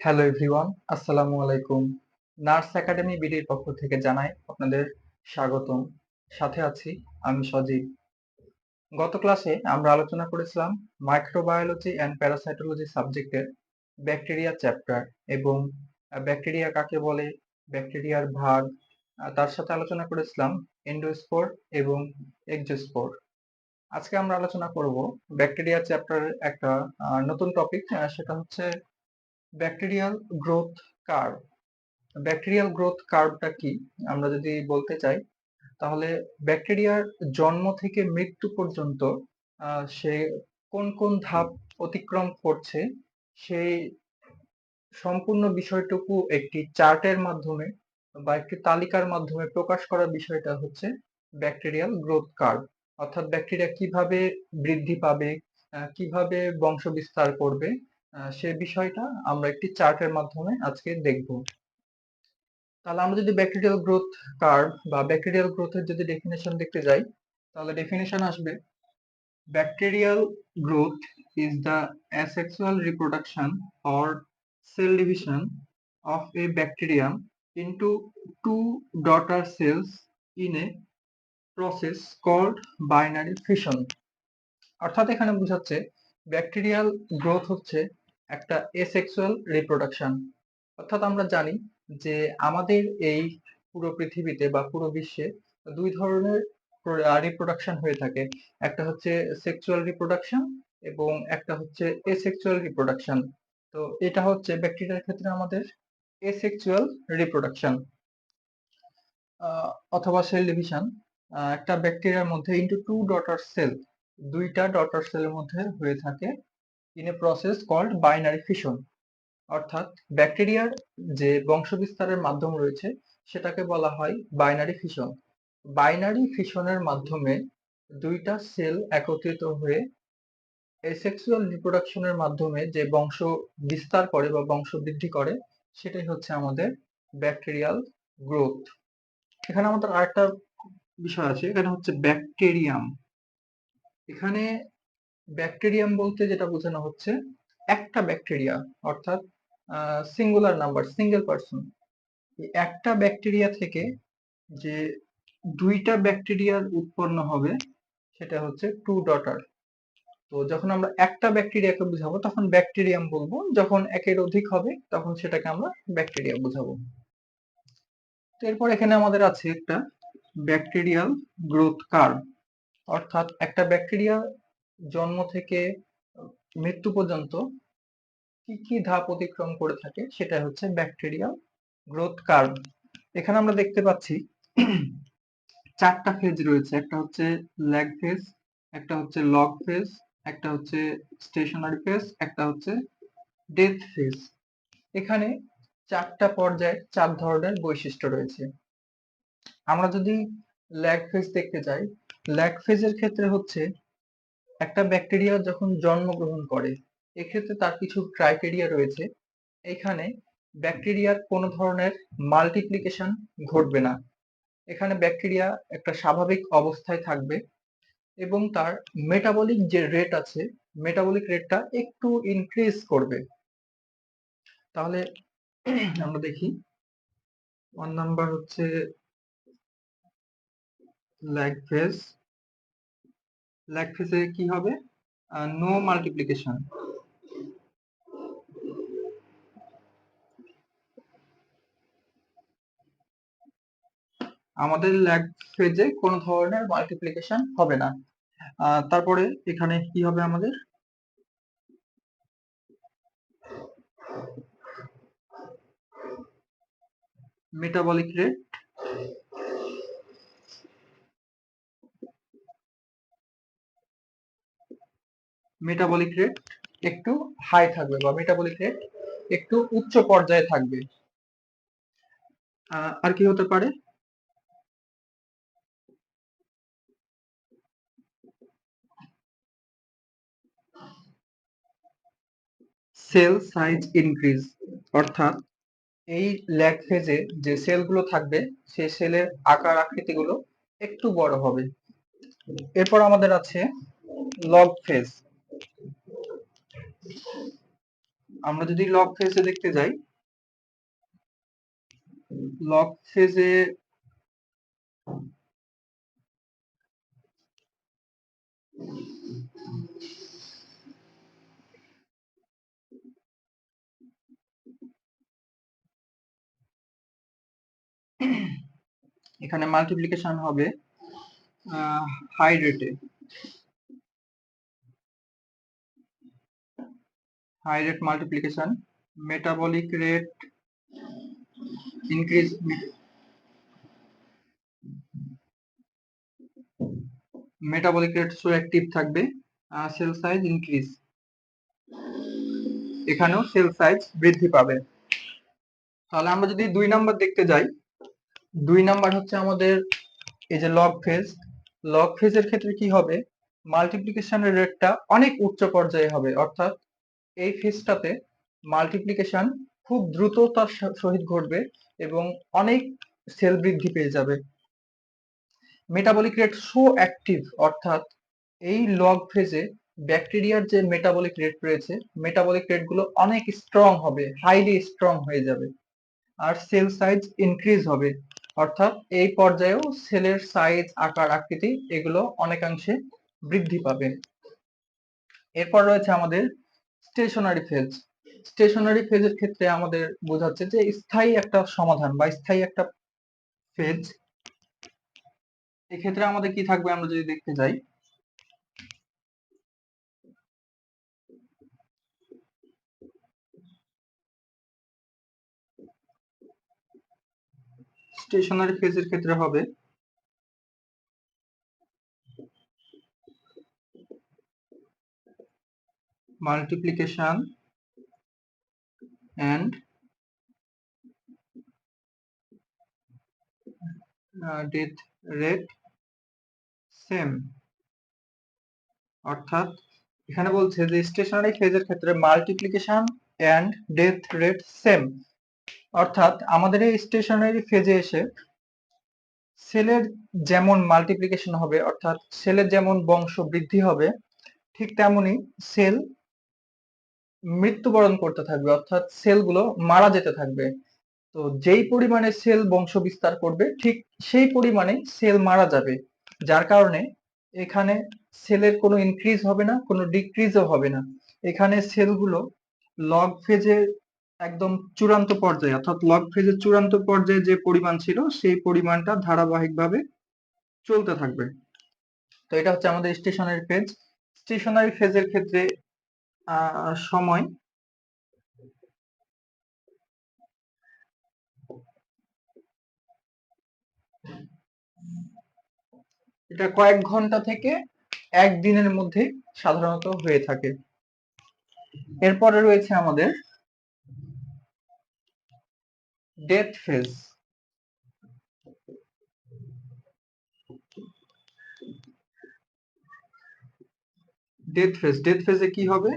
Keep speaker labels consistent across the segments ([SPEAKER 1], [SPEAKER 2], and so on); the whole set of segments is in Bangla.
[SPEAKER 1] হ্যালো এভরিওয়ান আসসালামু আলাইকুম। নার্স একাডেমি বিডির পক্ষ থেকে জানাই আপনাদের স্বাগতম। সাথে আছি আমি সজীব। গত ক্লাসে আমরা আলোচনা করেছিলাম মাইক্রোবায়োলজি অ্যান্ড প্যারাসাইটোলজি সাবজেক্টের ব্যাকটেরিয়া চ্যাপ্টার এবং ব্যাকটেরিয়া কাকে বলে ব্যাকটেরিয়ার ভাগ তার সাথে আলোচনা করেছিলাম এন্ডোস্পোর এবং এক্সোস্পোর আজকে আমরা আলোচনা করব ব্যাকটেরিয়া চ্যাপ্টারের একটা নতুন টপিক সেটা হচ্ছে bacterial growth curve bacterial growth কার্ভটা কি? আমরা যদি বলতে চাই, তাহলে ব্যাকটেরিয়ার জন্ম থেকে মৃত্যু পর্যন্ত সে কোন কোন ধাপ অতিক্রম করছে, সেই সম্পূর্ণ বিষয়টুকু একটি চার্টের মাধ্যমে বা একটি তালিকার মাধ্যমে প্রকাশ করার বিষয়টা হচ্ছে ব্যাকটেরিয়াল গ্রোথ কার্ভ অর্থাৎ ব্যাকটেরিয়া কীভাবে বৃদ্ধি পাবে কীভাবে বংশ বিস্তার করবে সে বিষয়টা আমরা একটি চার্টের মাধ্যমে আজকে দেখব। তাহলে আমরা যদি ব্যাকটেরিয়াল গ্রোথ কার্ভ বা ব্যাকটেরিয়াল গ্রোথের যদি ডেফিনেশন দেখতে যাই, তাহলে ডেফিনেশন আসবে bacterial growth is the asexual reproduction or cell division of a bacterium into two daughter cells in a process called binary fission অর্থাৎ এখানে বোঝাচ্ছে ব্যাকটেরিয়াল গ্রোথ হচ্ছে একটা এসেক্সুয়াল রিপ্রোডাকশন অর্থাৎ আমরা জানি যে আমাদের এই পুরো পৃথিবীতে বা পুরো বিশ্বে দুই ধরনের রিপ্রোডাকশন হয়ে থাকে। একটা হচ্ছে সেক্সুয়াল রিপ্রোডাকশন এবং একটা হচ্ছে এসেক্সুয়াল রিপ্রোডাকশন তো এটা হচ্ছে ব্যাকটেরিয়ার ক্ষেত্রে আমাদের এসেক্সুয়াল রিপ্রোডাকশন অথবা সেল ডিভিশন একটা ব্যাকটেরিয়ার মধ্যে ইনটু টু ডটার সেল দুইটা ডটার সেলের মধ্যে হয়ে থাকে in a process called binary fission অর্থাৎ ব্যাকটেরিয়ার যে বংশবিস্তারের মাধ্যম রয়েছে, সেটাকে বলা হয় বাইনারি ফিশন বাইনারি ফিশনের মাধ্যমে দুইটা সেল একত্রিত হয়ে এসেক্সুয়াল রিপ্রোডাকশনের মাধ্যমে যে বংশ বিস্তার করে বা বংশ বৃদ্ধি করে, সেটাই হচ্ছে আমাদের ব্যাকটেরিয়াল গ্রোথ এখানে আমাদের আরেকটা বিষয় আছে, এখানে হচ্ছে ব্যাকটেরিয়াম এখানে ব্যাকটেরিয়াম বলতে যেটা বোঝানো হচ্ছে, একটা ব্যাকটেরিয়া অর্থাৎ সিঙ্গুলার নাম্বার সিঙ্গেল পার্সন একটা ব্যাকটেরিয়া থেকে যে দুইটা ব্যাকটেরিয়ার উৎপন্ন হবে, সেটা হচ্ছে টু ডটার তো যখন আমরা একটা ব্যাকটেরিয়াকে বুঝাবো, তখন ব্যাকটেরিয়াম বলব, যখন একের অধিক হবে, তখন সেটাকে আমরা ব্যাকটেরিয়া বুঝাবো। তো এরপর এখানে আমাদের আছে একটা ব্যাকটেরিয়াল গ্রোথ কার্ভ অর্থাৎ একটা ব্যাকটেরিয়া জন্ম থেকে মৃত্যু পর্যন্ত কি কি ধাপ অতিক্রম করে থাকে সেটা হচ্ছে ব্যাকটেরিয়াল গ্রোথ কার্ভ এখানে আমরা দেখতে পাচ্ছি চারটা ফেজ রয়েছে। একটা হচ্ছে ল্যাগ ফেজ একটা হচ্ছে লগ ফেজ একটা হচ্ছে স্টেশনারি ফেজ একটা হচ্ছে ডেথ ফেজ এখানে চারটা পর্যায়ে চার ধরনের বৈশিষ্ট্য রয়েছে। আমরা যদি ল্যাগ ফেজ দেখতে যাই ল্যাগ ফেজের ক্ষেত্রে হচ্ছে একটা ব্যাকটেরিয়া যখন জন্মগ্রহণ করে, এক্ষেত্রে তার কিছু ক্রাইটেরিয়া রয়েছে। এখানে ব্যাকটেরিয়ার কোনো ধরনের মাল্টিপ্লিকেশন ঘটবে না। এখানে ব্যাকটেরিয়া একটা স্বাভাবিক অবস্থায় থাকবে এবং তার মেটাবলিক যে রেট আছে মেটাবলিক রেটটা একটু ইনক্রিজ করবে। তাহলে আমরা দেখি ওয়ান নাম্বার হচ্ছে ল্যাগ ফেজ ল্যাগ ফেজে কি হবে? নো মাল্টিপ্লিকেশন আমাদের ল্যাগ ফেজে কোনো ধরনের মাল্টিপ্লিকেশন হবে না। তারপরে এখানে কি হবে আমাদের? মেটাবলিক রেট মেটাবলিক রেট একটু হাই থাকবে বা মেটাবলিক রেট একটু উচ্চ পর্যায়ে থাকবে। আর কি হতে পারে? সেল সাইজ ইনক্রিজ অর্থাৎ এই ল্যাগ ফেজে যে সেলগুলো থাকবে সেই সেলের আকার আকৃতিগুলো একটু বড় হবে। এরপর আমাদের আছে লগ ফেজ আমরা যদি লগ ফেজে দেখতে যাই লগ ফেজে এখানে মাল্টিপ্লিকেশন হবে হাই রেটে high rate multiplication metabolic rate increase metabolic rate so active থাকবে সেল সাইজ ইনক্রিজ এখানেও সেল সাইজ বৃদ্ধি পাবে। তাহলে আমরা যদি দুই নাম্বার দেখতে যাই, দুই নাম্বার হচ্ছে আমাদের এই যে লগ ফেজ লগ ফেজের ক্ষেত্রে কি হবে? মাল্টিপ্লিকেশনের রেটটা অনেক উচ্চ পর্যায়ে হবে, অর্থাৎ এই ফেজটাতে মাল্টিপ্লিকেশন খুব দ্রুততার সহিত ঘটবে এবং অনেক সেল বৃদ্ধি পেয়ে যাবে। মেটাবলিক রেট সো অ্যাক্টিভ অর্থাৎ এই লগ ফেজে ব্যাকটেরিয়ার যে মেটাবলিক রেট রয়েছে মেটাবলিক রেটগুলো অনেক স্ট্রং হবে হাইলি স্ট্রং হয়ে যাবে। আর সেল সাইজ ইনক্রিজ হবে, অর্থাৎ এই পর্যায়েও সেলের সাইজ আকার, আকৃতি এগুলো অনেকাংশে বৃদ্ধি পাবে। এরপর রয়েছে আমাদের স্টেশনারি ফেজ স্টেশনারি ফেজের ক্ষেত্রে আমাদের বোঝাচ্ছে যে স্থায়ী একটা সমাধান বা স্থায়ী একটা ফেজ এক্ষেত্রে আমাদের কি থাকবে আমরা যদি দেখতে যাই? স্টেশনারি ফেজের ক্ষেত্রে হবে multiplication and uh, death rate same অর্থাৎ এখানে বলছে যে স্টেশনারি ফেজের ক্ষেত্রে multiplication and death rate same অর্থাৎ আমাদের এই স্টেশনারি ফেজে এসে সেলের যেমন মাল্টিপ্লিকেশন হবে অর্থাৎ সেলের যেমন বংশ বৃদ্ধি হবে ঠিক তেমনি সেল মৃত্যুবরণ করতে থাকবে, অর্থাৎ সেলগুলো মারা যেতে থাকবে। তো যেই পরিমাণে সেল বংশ বিস্তার করবে, ঠিক সেই পরিমাণে সেল মারা যাবে। যার কারণে এখানে সেলের কোনো ইনক্রিজ হবে না, কোনো ডিক্রিজও হবে না। এখানে সেলগুলো লগ ফেজের একদম চূড়ান্ত পর্যায়ে, অর্থাৎ লগ ফেজের চূড়ান্ত পর্যায়ে যে পরিমাণ ছিল, সেই পরিমাণটা ধারাবাহিকভাবে চলতে থাকবে। তো এটা হচ্ছে আমাদের স্টেশনারি ফেজ স্টেশনারি ফেজের ক্ষেত্রে সময়। এটা কয়েক ঘণ্টা থেকে একদিনের মধ্যে সাধারণত হয়ে থাকে। এরপরে রয়েছে আমাদের death phase death phase death ফেজে কি হবে?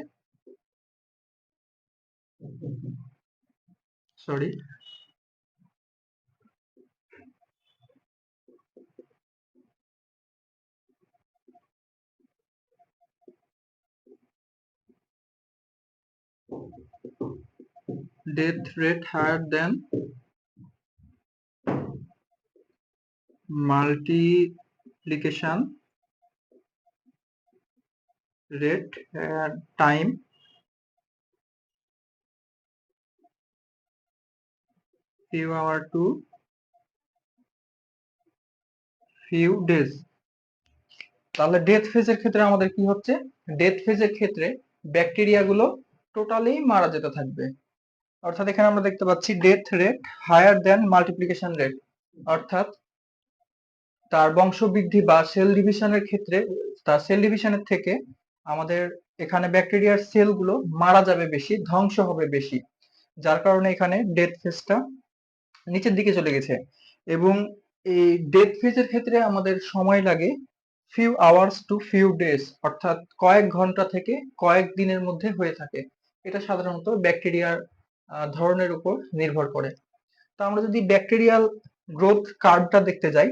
[SPEAKER 1] Sorry death rate higher than multiplication rate at time few hour to few days. তাহলে ডেথ ফেজের ক্ষেত্রে আমাদের কি হচ্ছে? ডেথ ফেজের ক্ষেত্রে ব্যাকটেরিয়া গুলো টোটালি মারা যেতে থাকবে। অর্থাৎ এখানে আমরা দেখতে পাচ্ছি death rate higher than multiplication rate অর্থাৎ তার বংশবৃদ্ধি বা সেল ডিভিশনের ক্ষেত্রে, তার সেল ডিভিশনের থেকে আমাদের এখানে ব্যাকটেরিয়ার সেলগুলো মারা যাবে বেশি, ধ্বংস হবে বেশি। যার কারণে এখানে ডেথ ফেজটা নিচের দিকে চলে গেছে। এবং এই ডেথ ফেজের ক্ষেত্রে আমাদের সময় লাগে few hours to few days অর্থাৎ কয়েক ঘণ্টা থেকে কয়েক দিনের মধ্যে হয়ে থাকে। এটা সাধারণত ব্যাকটেরিয়ার ধরনের উপর নির্ভর করে। তো আমরা যদি ব্যাকটেরিয়াল গ্রোথ কার্ভটা দেখতে যাই,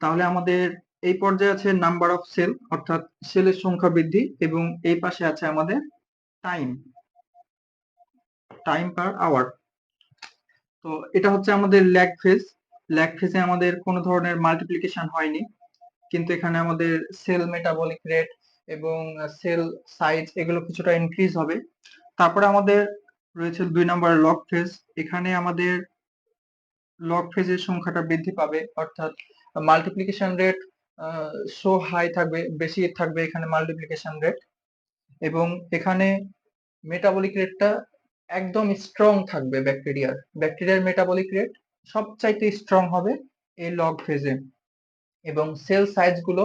[SPEAKER 1] তাহলে আমাদের এই পর্যায়ে আছে নাম্বার অফ সেল অর্থাৎ সেলের সংখ্যা বৃদ্ধি এবং এই পাশে আছে আমাদের টাইম টাইম পার আওয়ার তো এটা হচ্ছে আমাদের ল্যাগ ফেজ ল্যাগ ফেজে আমাদের কোনো ধরনের মাল্টিপ্লিকেশন হয়নি। কিন্তু এখানে আমাদের সেল মেটাবলিক রেট এবং সেল সাইজ এগুলো কিছুটা ইনক্রিজ হবে। তারপরে আমাদের রয়েছে দুই নম্বর লক ফেজ এখানে আমাদের লক ফেজের সংখ্যাটা বৃদ্ধি পাবে। অর্থাৎ মাল্টিপ্লিকেশন রেট সো হাই থাকবে, বেশি থাকবে এখানে মাল্টিপ্লিকেশন রেট এবং এখানে মেটাবলিক রেটটা একদম স্ট্রং থাকবে ব্যাকটেরিয়ার ব্যাকটেরিয়ার মেটাবলিক রেট সবচাইতে স্ট্রং হবে এই লগ ফেজে এবং সেল সাইজগুলো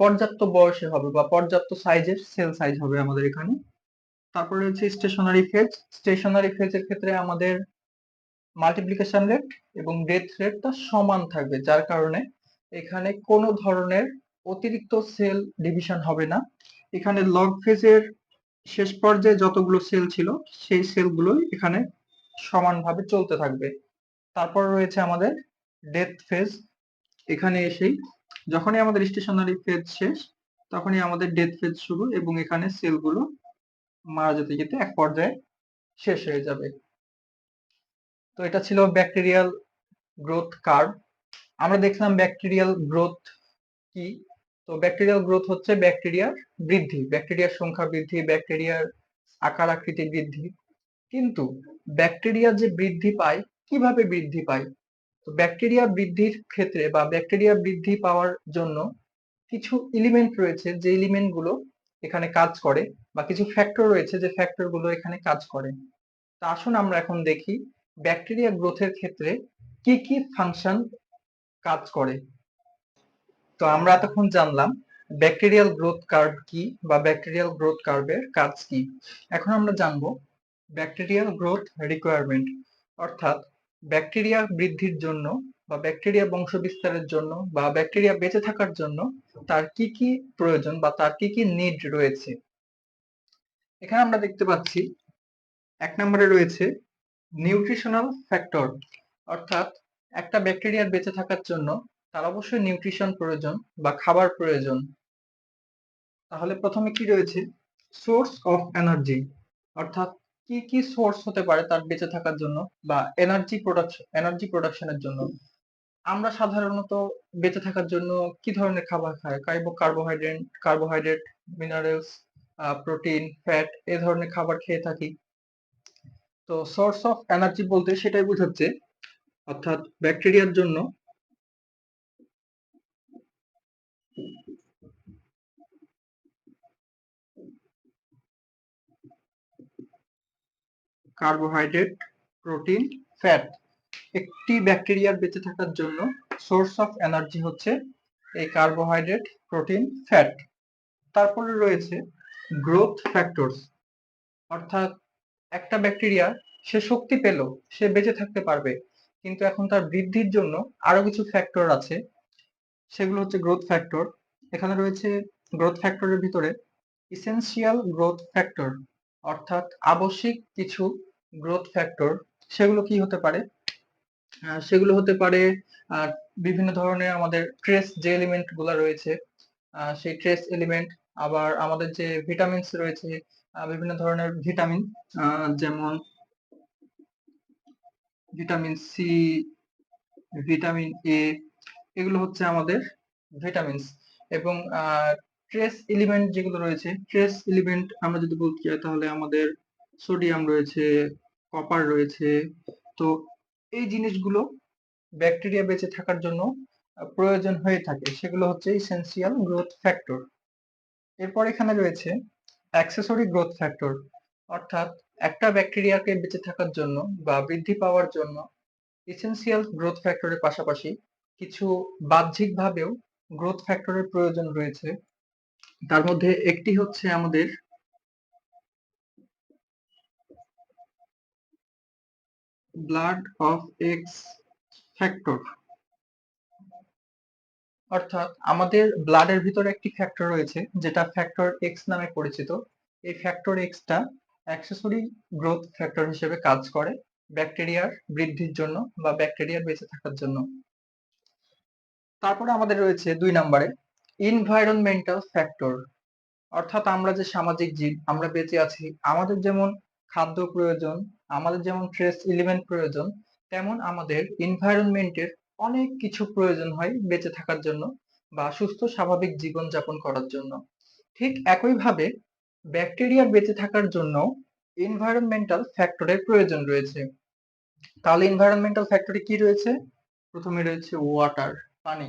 [SPEAKER 1] পর্যাপ্ত বয়সে হবে বা পর্যাপ্ত সাইজের সেল সাইজ হবে আমাদের এখানে। তারপরে হচ্ছে স্টেশনারি ফেজ স্টেশনারি ফেজের ক্ষেত্রে আমাদের মাল্টিপ্লিকেশন রেট এবং ডেথ রেটটা সমান থাকবে, যার কারণে এখানে কোনো ধরনের অতিরিক্ত সেল ডিভিশন হবে না। এখানে লগ ফেজের শেষ পর্যায়ে যতগুলো সেল ছিল, সেই সেলগুলো এখানে সমানভাবে চলতে থাকবে। তারপর রয়েছে আমাদের ডেথ ফেজ এখানে এসেই যখনই আমাদের স্টেশনারি ফেজ শেষ, তখনই আমাদের ডেথ ফেজ শুরু এবং এখানে সেলগুলো মারা যেতে যেতে এক পর্যায়ে শেষ হয়ে যাবে। তো এটা ছিল ব্যাকটেরিয়াল গ্রোথ কার্ভ আমরা দেখলাম ব্যাকটেরিয়াল গ্রোথ কি? তো ব্যাকটেরিয়াল গ্রোথ হচ্ছে ব্যাকটেরিয়ার বৃদ্ধি। ব্যাকটেরিয়ার সংখ্যা বৃদ্ধি ব্যাকটেরিয়ার আকার আকৃতি বৃদ্ধি। কিন্তু ব্যাকটেরিয়া যে বৃদ্ধি পায়, কীভাবে বৃদ্ধি পায়? তো ব্যাকটেরিয়া বৃদ্ধির ক্ষেত্রে বা ব্যাকটেরিয়া বৃদ্ধি পাওয়ার জন্য কিছু এলিমেন্ট রয়েছে যে এলিমেন্টগুলো এখানে কাজ করে বা কিছু ফ্যাক্টর রয়েছে যে ফ্যাক্টরগুলো এখানে কাজ করে। তা আসুন আমরা এখন দেখি ব্যাকটেরিয়া গ্রোথের ক্ষেত্রে কি কি ফাংশন কাজ করে। তো আমরা এতক্ষণ জানলাম ব্যাকটেরিয়াল গ্রোথ কার্ভ কি বা ব্যাকটেরিয়াল গ্রোথ কার্ভের কাজ কি। এখন আমরা জানব ব্যাকটেরিয়াল গ্রোথ রিকোয়ারমেন্ট অর্থাৎ ব্যাকটেরিয়া বৃদ্ধির জন্য বা ব্যাকটেরিয়া বংশ বিস্তারের জন্য বা ব্যাকটেরিয়া বেঁচে থাকার জন্য তার কি কি প্রয়োজন বা তার কি কি নিড রয়েছে। এখানে আমরা দেখতে পাচ্ছি এক নম্বরে রয়েছে নিউট্রিশনাল ফ্যাক্টর অর্থাৎ একটা ব্যাকটেরিয়ার বেঁচে থাকার জন্য তার অবশ্যই নিউট্রিশন প্রয়োজন বা খাবার প্রয়োজন। তাহলে প্রথমে কি রয়েছে? সোর্স অফ এনার্জি অর্থাৎ কি কি সোর্স হতে পারে তার বেঁচে থাকার জন্য বা এনার্জি প্রোডাকশন এনার্জি প্রোডাকশনের জন্য? আমরা সাধারণত বেঁচে থাকার জন্য কি ধরনের খাবার খাই? Carbo carbohydrate carbohydrate minerals protein fat এ ধরনের খাবার খেয়ে থাকি। তো সোর্স অফ এনার্জি বলতে সেটাই বোঝাচ্ছে, অর্থাৎ ব্যাকটেরিয়ার জন্য কার্বোহাইড্রেট প্রোটিন ফ্যাট একটি ব্যাকটেরিয়ার বেঁচে থাকার জন্য সোর্স অফ এনার্জি হচ্ছে এই কার্বোহাইড্রেট প্রোটিন ফ্যাট তারপরে রয়েছে গ্রোথ ফ্যাক্টরস অর্থাৎ একটা ব্যাকটেরিয়া সে শক্তি পেল, সে বেঁচে থাকতে পারবে, কিন্তু এখন তার বৃদ্ধির জন্য আরও কিছু ফ্যাক্টর আছে, সেগুলো হচ্ছে গ্রোথ ফ্যাক্টর এখানে রয়েছে গ্রোথ ফ্যাক্টরের ভিতরে ইসেনশিয়াল গ্রোথ ফ্যাক্টর অর্থাৎ আবশ্যিক কিছু গ্রোথ ফ্যাক্টর সেগুলো কি হতে পারে? সেগুলো হতে পারে বিভিন্ন ধরনের আমাদের ট্রেস যে এলিমেন্টগুলা রয়েছে সেই ট্রেস এলিমেন্ট আবার আমাদের যে ভিটামিনস রয়েছে বিভিন্ন ধরনের ভিটামিন যেমন ভিটামিন সি ভিটামিন এ এগুলো হচ্ছে আমাদের ভিটামিনস এবং ট্রেস এলিমেন্ট যেগুলো রয়েছে ট্রেস এলিমেন্ট আমরা যদি বলতে চাই তাহলে আমাদের সোডিয়াম রয়েছে কপার রয়েছে। তো এই জিনিসগুলো ব্যাকটেরিয়া বেঁচে থাকার জন্য প্রয়োজন হয়ে থাকে। সেগুলো হচ্ছে ইসেন্সিয়াল গ্রোথ ফ্যাক্টর এরপর এখানে রয়েছে অ্যাক্সেসরি গ্রোথ ফ্যাক্টর অর্থাৎ একটা ব্যাকটেরিয়াকে বেঁচে থাকার জন্য বা বৃদ্ধি পাওয়ার জন্য ইসেন্সিয়াল গ্রোথ ফ্যাক্টরের পাশাপাশি কিছু বাহ্যিকভাবেও গ্রোথ ফ্যাক্টরের প্রয়োজন রয়েছে। তার মধ্যে একটি হচ্ছে আমাদের ব্লাড অফ এক্স ফ্যাক্টর অর্থাৎ আমাদের ব্লাডের ভিতরে একটি ফ্যাক্টর রয়েছে, যেটা ফ্যাক্টর এক্স নামে পরিচিত। এই ফ্যাক্টর এক্সটা অ্যাক্সেসরি গ্রোথ ফ্যাক্টর হিসেবে কাজ করে ব্যাকটেরিয়ার বৃদ্ধির জন্য বা ব্যাকটেরিয়ার বেঁচে থাকার জন্য। তারপরে আমাদের রয়েছে দুই নম্বরে ইনভায়রনমেন্টাল ফ্যাক্টর অর্থাৎ আমরা যে সামাজিক জীব, আমরা বেঁচে আছি, আমাদের যেমন খাদ্য প্রয়োজন আমাদের যেমন ট্রেস এলিমেন্ট প্রয়োজন, তেমন আমাদের এনভায়রনমেন্টের অনেক কিছু প্রয়োজন হয় বেঁচে থাকার জন্য বা সুস্থ স্বাভাবিক জীবন যাপন করার জন্য। ঠিক একইভাবে ব্যাকটেরিয়ার বেঁচে থাকার জন্য এনভায়রনমেন্টাল ফ্যাক্টরের প্রয়োজন রয়েছে। তাহলে এনভায়রনমেন্টাল ফ্যাক্টরে কি রয়েছে? প্রথমে রয়েছে ওয়াটার পানি।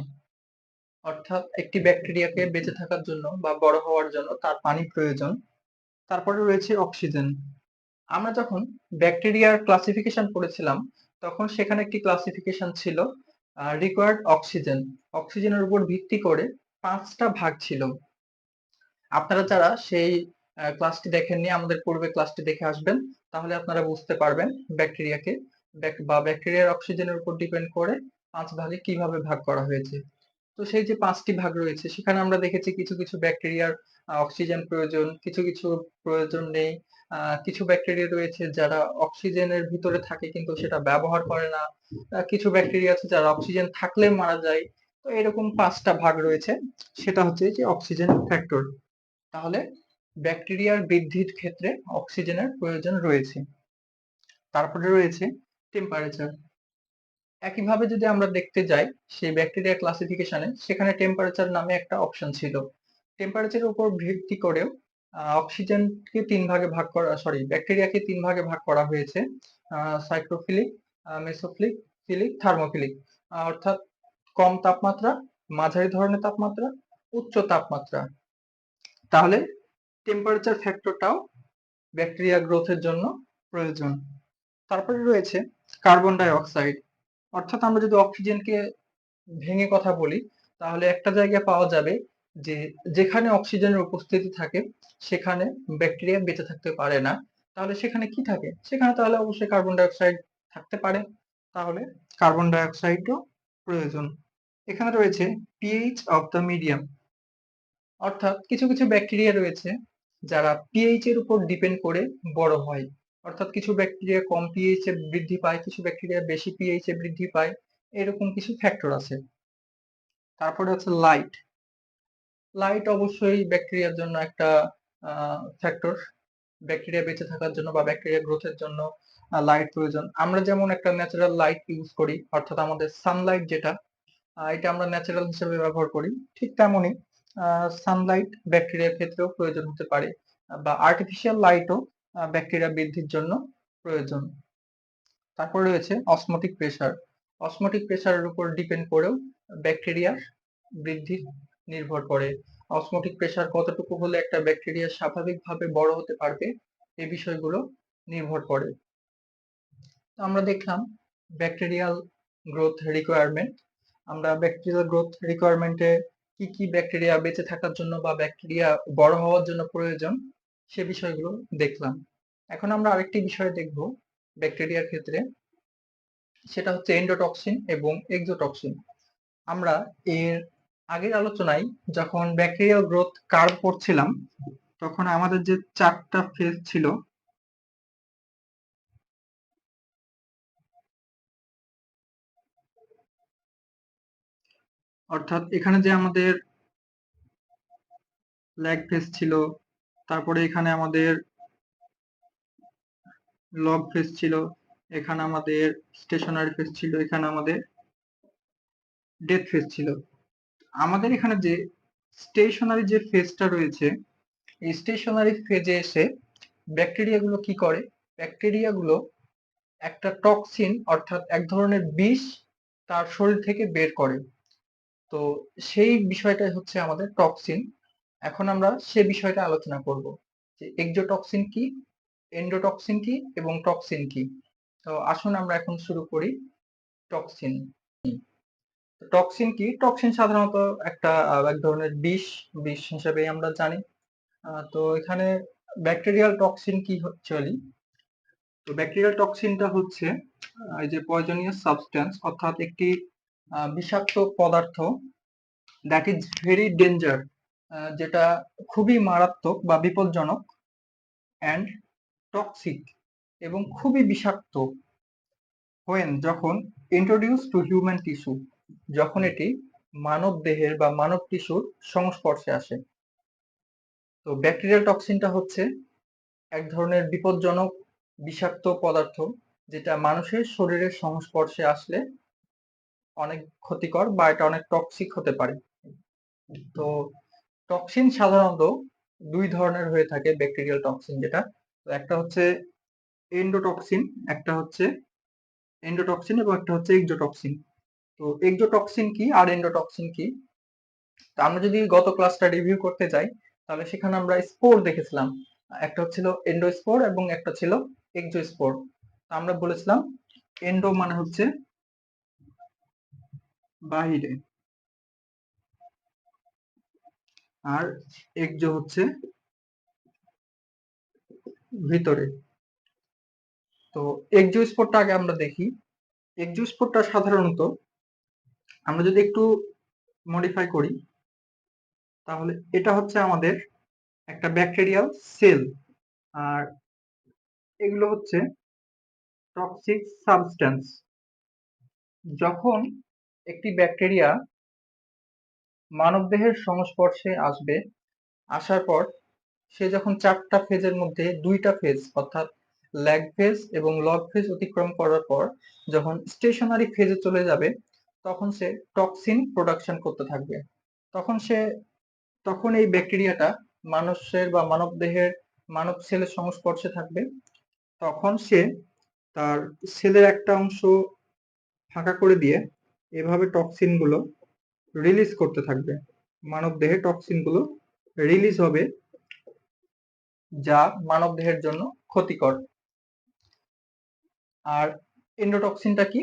[SPEAKER 1] অর্থাৎ একটি ব্যাকটেরিয়াকে বেঁচে থাকার জন্য বা বড় হওয়ার জন্য তার পানি প্রয়োজন। তারপরে রয়েছে অক্সিজেন আমরা যখন ব্যাকটেরিয়ার ক্লাসিফিকেশন পড়েছিলাম তখন সেখানে একটি ক্লাসিফিকেশন ছিল রিকোয়ার্ড অক্সিজেন অক্সিজেনের উপর ভিত্তি করে পাঁচটা ভাগ ছিল। আপনারা যারা সেই ক্লাসটি দেখেননি, আমাদের পূর্বে ক্লাসটি দেখে আসবেন, তাহলে আপনারা বুঝতে পারবেন ব্যাকটেরিয়াকে বা ব্যাকটেরিয়ার অক্সিজেনের উপর ডিপেন্ড করে পাঁচ ভাগে কীভাবে ভাগ করা হয়েছে। তো সেই যে পাঁচটি ভাগ রয়েছে, সেখানে আমরা দেখেছি কিছু কিছু ব্যাকটেরিয়ার অক্সিজেন প্রয়োজন, কিছু কিছু প্রয়োজন নেই। কিছু ব্যাকটেরিয়া রয়েছে যারা অক্সিজেনের ভিতরে থাকে কিন্তু সেটা ব্যবহার করে না। কিছু ব্যাকটেরিয়া আছে যারা অক্সিজেন থাকলে মারা যায়। তো এরকম পাঁচটা ভাগ রয়েছে, সেটা হচ্ছে যে অক্সিজেন ফ্যাক্টর তাহলে ব্যাকটেরিয়ার বৃদ্ধির ক্ষেত্রে অক্সিজেনের প্রয়োজন রয়েছে। তারপরে রয়েছে টেম্পারেচার একইভাবে যদি আমরা দেখতে যাই, সেই ব্যাকটেরিয়া ক্লাসিফিকেশনে সেখানে টেম্পারেচার নামে একটা অপশন ছিল। টেম্পারেচারের উপর ভিত্তি করেও অক্সিজেনকে তিন ভাগে ভাগ করা সরি ব্যাকটেরিয়াকে তিন ভাগে ভাগ করা হয়েছে সাইক্রোফিলিক মেসোফিলিক ফিলিক থার্মোফিলিক অর্থাৎ কম তাপমাত্রা, মাঝারি ধরনের তাপমাত্রা, উচ্চ তাপমাত্রা। তাহলে টেম্পারেচার ফ্যাক্টরটাও ব্যাকটেরিয়া গ্রোথের জন্য প্রয়োজন। তারপরে রয়েছে কার্বন ডাই অক্সাইড অর্থাৎ আমরা যদি অক্সিজেনকে ভেঙে কথা বলি, তাহলে একটা জায়গায় পাওয়া যাবে যে যেখানে অক্সিজেনের উপস্থিতি থাকে, সেখানে ব্যাকটেরিয়া বেঁচে থাকতে পারে না। তাহলে সেখানে কি থাকে? সেখানে তাহলে অবশ্যই কার্বন ডাইঅক্সাইড থাকতে পারে। তাহলে কার্বন ডাইঅক্সাইডও প্রয়োজন। এখানে রয়েছে পিএইচ অফ দ্য মিডিয়াম অর্থাৎ কিছু কিছু ব্যাকটেরিয়া রয়েছে যারা পিএইচ এর উপর ডিপেন্ড করে বড় হয়। অর্থাৎ কিছু ব্যাকটেরিয়া কম পিএইচ এ বৃদ্ধি পায়, কিছু ব্যাকটেরিয়া বেশি পিএইচ এ বৃদ্ধি পায়। এরকম কিছু ফ্যাক্টর আছে। তারপরে আছে লাইট লাইট অবশ্যই ব্যাকটেরিয়ার জন্য একটা ফ্যাক্টর ব্যাকটেরিয়া বেঁচে থাকার জন্য বা ব্যাকটেরিয়া গ্রোথের জন্য লাইট প্রয়োজন। আমরা যেমন একটা ন্যাচারাল লাইট ইউজ করি, অর্থাৎ আমাদের সানলাইট যেটা এটা আমরা ন্যাচারাল হিসেবে ব্যবহার করি, ঠিক তেমনই সানলাইট ব্যাকটেরিয়ার ক্ষেত্রেও প্রয়োজন হতে পারে, বা আর্টিফিশিয়াল লাইটও ব্যাকটেরিয়া বৃদ্ধির জন্য প্রয়োজন। তারপর রয়েছে অসমোটিক প্রেসার অসমোটিক প্রেসারের উপর ডিপেন্ড করেও ব্যাকটেরিয়ার বৃদ্ধি নির্ভর করে। অসমোটিক প্রেসার কতটুকু হলে একটা ব্যাকটেরিয়া স্বাভাবিকভাবে বড় হতে পারবে, এই বিষয়গুলো নির্ভর করে। আমরা দেখলাম ব্যাকটেরিয়াল গ্রোথ রিকোয়ারমেন্ট আমরা ব্যাকটেরিয়াল গ্রোথ রিকোয়ারমেন্টে কি কি ব্যাকটেরিয়া বেঁচে থাকার জন্য বা ব্যাকটেরিয়া বড় হওয়ার জন্য প্রয়োজন, সে বিষয়গুলো দেখলাম। এখন আমরা আরেকটি বিষয় দেখব ব্যাকটেরিয়ার ক্ষেত্রে। সেটা হচ্ছে এন্ডোটক্সিন এবং এক্সোটক্সিন আমরা এর আগের আলোচনায় যখন ব্যাকটেরিয়াল গ্রোথ কার্ভ পড়ছিলাম, তখন আমাদের যে চারটা ফেজ ছিল, অর্থাৎ এখানে যে আমাদের ল্যাগ ফেজ ছিল, তারপরে এখানে আমাদের লগ ফেজ ছিল, এখানে আমাদের স্টেশনারি ফেজ ছিল, এখানে আমাদের ডেথ ফেজ ছিল। আমাদের এখানে যে স্টেশনারি যে ফেজটা রয়েছে, এই স্টেশনারি ফেজে এসে ব্যাকটেরিয়াগুলো কি করে? ব্যাকটেরিয়াগুলো একটা টক্সিন অর্থাৎ এক ধরনের বিষ তার শরীর থেকে বের করে। তো সেই বিষয়টাই হচ্ছে আমাদের টক্সিন এখন আমরা সে বিষয়টা আলোচনা করব যে এক্সোটক্সিন কি এন্ডোটক্সিন কি এবং টক্সিন কি। তো আসুন আমরা এখন শুরু করি টক্সিন টক্সিন কি? টক্সিন সাধারণত একটা এক ধরনের বিষ বিষ হিসেবে আমরা জানি। তো এখানে ব্যাকটেরিয়াল টক্সিন কি চলি তো ব্যাকটেরিয়াল টক্সিনটা হচ্ছে এই যে পয়জনিয়াস সাবস্টেন্স অর্থাৎ একটি বিষাক্ত পদার্থ দ্যাট ইজ ভেরি ডেঞ্জার যেটা খুবই মারাত্মক বা বিপজ্জনক অ্যান্ড টক্সিক এবং খুবই বিষাক্ত। হোয়েন যখন ইন্ট্রোডিউস টু হিউম্যান টিস্যু যখন এটি মানব দেহের বা মানব টিস্যুর সংস্পর্শে আসে। তো ব্যাকটেরিয়াল টক্সিনটা হচ্ছে এক ধরনের বিপজ্জনক বিষাক্ত পদার্থ যেটা মানুষের শরীরের সংস্পর্শে আসলে অনেক ক্ষতিকর বা এটা অনেক টক্সিক হতে পারে। তো টক্সিন সাধারণত দুই ধরনের হয়ে থাকে ব্যাকটেরিয়াল টক্সিন যেটা। তো একটা হচ্ছে এন্ডোটক্সিন একটা হচ্ছে এন্ডোটক্সিন এবং একটা হচ্ছে এক্সোটক্সিন তো এক্সোটক্সিন কি আর এন্ডোটক্সিন কি? তো আমরা যদি গত ক্লাসটা রিভিউ করতে যাই, তাহলে সেখানে আমরা স্পোর দেখেছিলাম। একটা হচ্ছিল এন্ডোস্পোর এবং একটা ছিল এক্সোস্পোর আমরা বলেছিলাম এন্ডো মানে হচ্ছে বাহিরে। আর এক্সো হচ্ছে ভিতরে। তো এক্সো স্পোরটা আগে আমরা দেখি। এক্সো স্পোরটা সাধারণত আমরা যদি একটু মডিফাই করি, তাহলে এটা হচ্ছে আমাদের একটা ব্যাকটেরিয়াল সেল আর এগুলো হচ্ছে টক্সিক সাবস্টেন্স যখন একটি ব্যাকটেরিয়া মানবদেহের সংস্পর্শে আসবে, আসার পর সে যখন চারটা ফেজের মধ্যে দুইটা ফেজ অর্থাৎ ল্যাগ ফেজ এবং লগ ফেজ অতিক্রম করার পর, যখন স্টেশনারি ফেজে চলে যাবে তখন সে টক্সিন প্রোডাকশন করতে থাকবে। তখন সে, তখন এই ব্যাকটেরিয়াটা মানুষের বা মানব দেহের মানব সেলের সংস্পর্শে থাকবে। তখন সে তার সেলের একটা অংশ ফাঁকা করে দিয়ে এভাবে টক্সিনগুলো রিলিজ করতে থাকবে। মানব দেহে টক্সিনগুলো রিলিজ হবে যা মানব দেহের জন্য ক্ষতিকর। আর এন্ডোটক্সিনটা কি?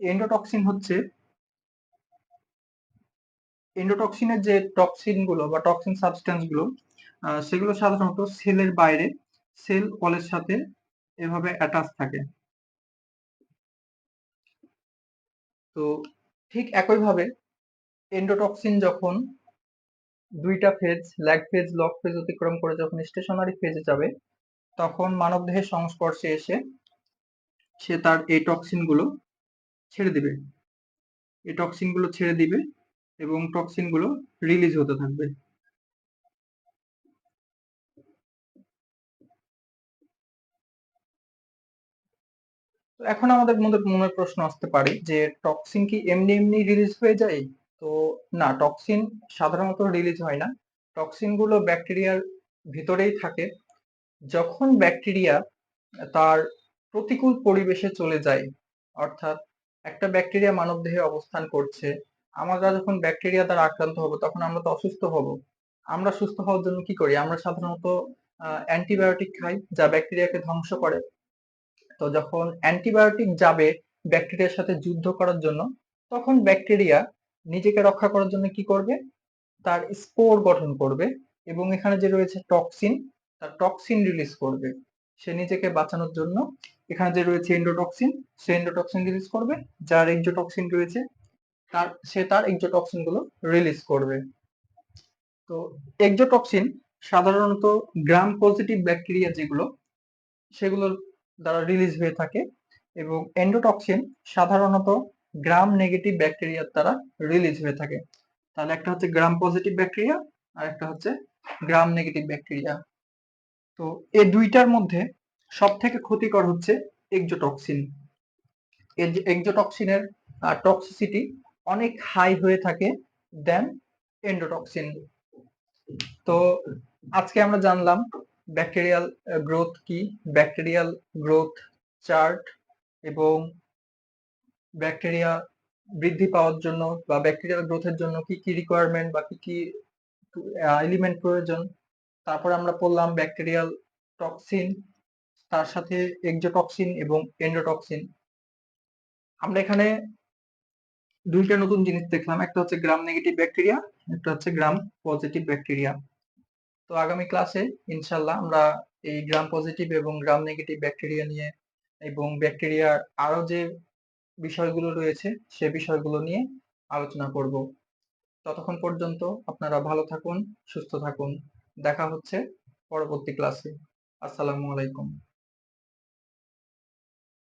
[SPEAKER 1] এন্ডোটক্সিন হচ্ছে এন্ডোটক্সিনের যে টক্সিনগুলো বা টক্সিন সাবস্টেন্সগুলো সেগুলো সাধারণত সেলের বাইরে সেল ওয়ালের সাথে এভাবে অ্যাটাচ থাকে। তো ঠিক একইভাবে এন্ডোটক্সিন যখন দুইটা phase lag phase log phase অতিক্রম করে যখন স্টেশনারি ফেজে যাবে, তখন মানবদেহের সংস্পর্শে এসে সে তার এই টক্সিনগুলো ছেড়ে দিবে। এই টক্সিনগুলো ছেড়ে দিবে এবং টক্সিনগুলো রিলিজ হতে থাকবে। এখন আমাদের মধ্যে মনে প্রশ্ন আসতে পারে যে টক্সিন কি এমনি এমনি রিলিজ হয়ে যায়? তো না টক্সিন সাধারণত রিলিজ হয় না। টক্সিনগুলো ব্যাকটেরিয়ার ভিতরেই থাকে। যখন ব্যাকটেরিয়া তার প্রতিকূল পরিবেশে চলে যায়, অর্থাৎ একটা ব্যাকটেরিয়া মানব দেহে অবস্থান করছে, আমরা যখন ব্যাকটেরিয়া দ্বারা আক্রান্ত হব, তখন আমরা তো অসুস্থ হব। আমরা সুস্থ হওয়ার জন্য কি করি? আমরা সাধারণত অ্যান্টিবায়োটিক খাই, যা ব্যাকটেরিয়াকে ধ্বংস করে। তো যখন অ্যান্টিবায়োটিক যাবে ব্যাকটেরিয়ার সাথে যুদ্ধ করার জন্য, তখন ব্যাকটেরিয়া নিজেকে রক্ষা করার জন্য কি করবে? তার স্পোর গঠন করবে এবং এখানে যে রয়েছে টক্সিন তার টক্সিন রিলিজ করবে। সে নিজেকে বাঁচানোর জন্য এখানে যে রয়েছে এন্ডোটক্সিন সে এন্ডোটক্সিন রিলিজ করবে। যার এক্সোটক্সিন রয়েছে, তার, সে তার এক্সোটক্সিনগুলো রিলিজ করবে। তো এক্সোটক্সিন সাধারণত গ্রাম পজিটিভ ব্যাকটেরিয়া যেগুলো, সেগুলোর দ্বারা রিলিজ হয়ে থাকে এবং এন্ডোটক্সিন সাধারণত গ্রাম নেগেটিভ ব্যাকটেরিয়ার দ্বারা রিলিজ হয়ে থাকে। তাহলে একটা হচ্ছে গ্রাম পজিটিভ ব্যাকটেরিয়া আর একটা হচ্ছে গ্রাম নেগেটিভ ব্যাকটেরিয়া তো এই দুইটার মধ্যে সব থেকে ক্ষতিকর হচ্ছে এক্সোটক্সিন এক্সোটক্সিনের টক্সিসিটি অনেক হাই হয়ে থাকে দেন এন্ডোটক্সিন তো আজকে আমরা জানলাম ব্যাকটেরিয়াল গ্রোথ কি? ব্যাকটেরিয়াল গ্রোথ চার্ট এবং ব্যাকটেরিয়া বৃদ্ধি পাওয়ার জন্য বা ব্যাকটেরিয়াল গ্রোথের জন্য কি কি রিকোয়ারমেন্ট বা কি কি এলিমেন্ট প্রয়োজন? তারপর আমরা পড়লাম ব্যাকটেরিয়াল টক্সিন তার সাথে এক্সোটক্সিন এবং এন্ডোটক্সিন আমরা এখানে দুইটা নতুন জিনিস দেখলাম, একটা হচ্ছে গ্রাম নেগেটিভ ব্যাকটেরিয়া একটা হচ্ছে গ্রাম পজিটিভ ব্যাকটেরিয়া তো আগামী ক্লাসে ইনশাল্লাহ আমরা এই গ্রাম পজিটিভ এবং গ্রাম নেগেটিভ ব্যাকটেরিয়া নিয়ে এবং ব্যাকটেরিয়ার আরও যে বিষয়গুলো রয়েছে, সে বিষয়গুলো নিয়ে আলোচনা করব। ততক্ষণ পর্যন্ত আপনারা ভালো থাকুন, সুস্থ থাকুন। দেখা হচ্ছে পরবর্তী ক্লাসে আসসালামু আলাইকুম।